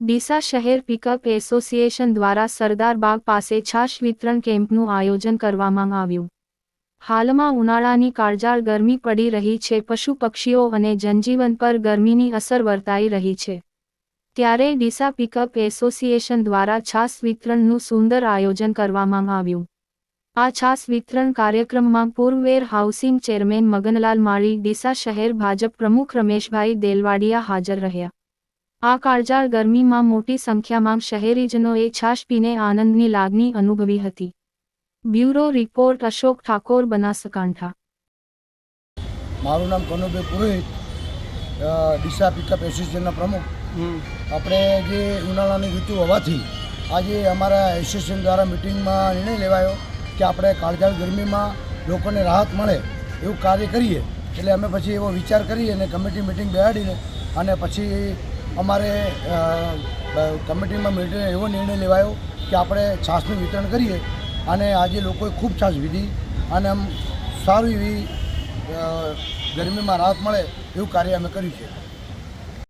ડીસા શહેર pickup association દ્વારા સરદાર બાગ પાસે છાશ વિતરણ કેમ્પનું આયોજન કરવામાં આવ્યું. હાલમાં ઉનાળાની કાળજાળ ગરમી પડી રહી છે, પશુ પક્ષીઓ અને જનજીવન પર ગરમીની અસર વર્તાઈ રહી છે. ત્યારે ડીસા પિકઅપ એસોસિએશન દ્વારા છાશ વિતરણનું સુંદર આયોજન કરવામાં આવ્યું. આ છાસ વિતરણ કાર્યક્રમમાં પૂર્વ warehousing chairman Maganlal Mali Deesa શહેર ભાજપ પ્રમુખ રમેશભાઈ દેલવાડિયા હાજર રહ્યા. આ કાળજાળ ગરમીમાં મોટી સંખ્યામાં શહેરીજનોએ છાશ પીને આનંદની લાગણી અનુભવી હતી. Bureau report Ashok Thakor Banaskantha. મારું નામ કનુભાઈ પુરોહિત ડીસા પિકઅપ એસોસિએશનના પ્રમુખ. આપણે જે ઉનાળાની ઋતુ હોવાથી આજે અમારા એસોસિએશન દ્વારા મિટિંગમાં નિર્ણય લેવાયો. કે આપણે કાળજાળ ગરમીમાં લોકોને રાહત મળે એવું કાર્ય કરીએ, એટલે અમે પછી એવો વિચાર કરી અને કમિટી મિટિંગ બેસાડીને અને પછી અમારે કમિટીમાં મિટિંગ એવો નિર્ણય લેવાયો કે આપણે છાશનું વિતરણ કરીએ અને આજે લોકોએ ખૂબ છાશ પીધી અને આમ સારું એવી ગરમીમાં રાહત મળે એવું કાર્ય અમે કર્યું છે.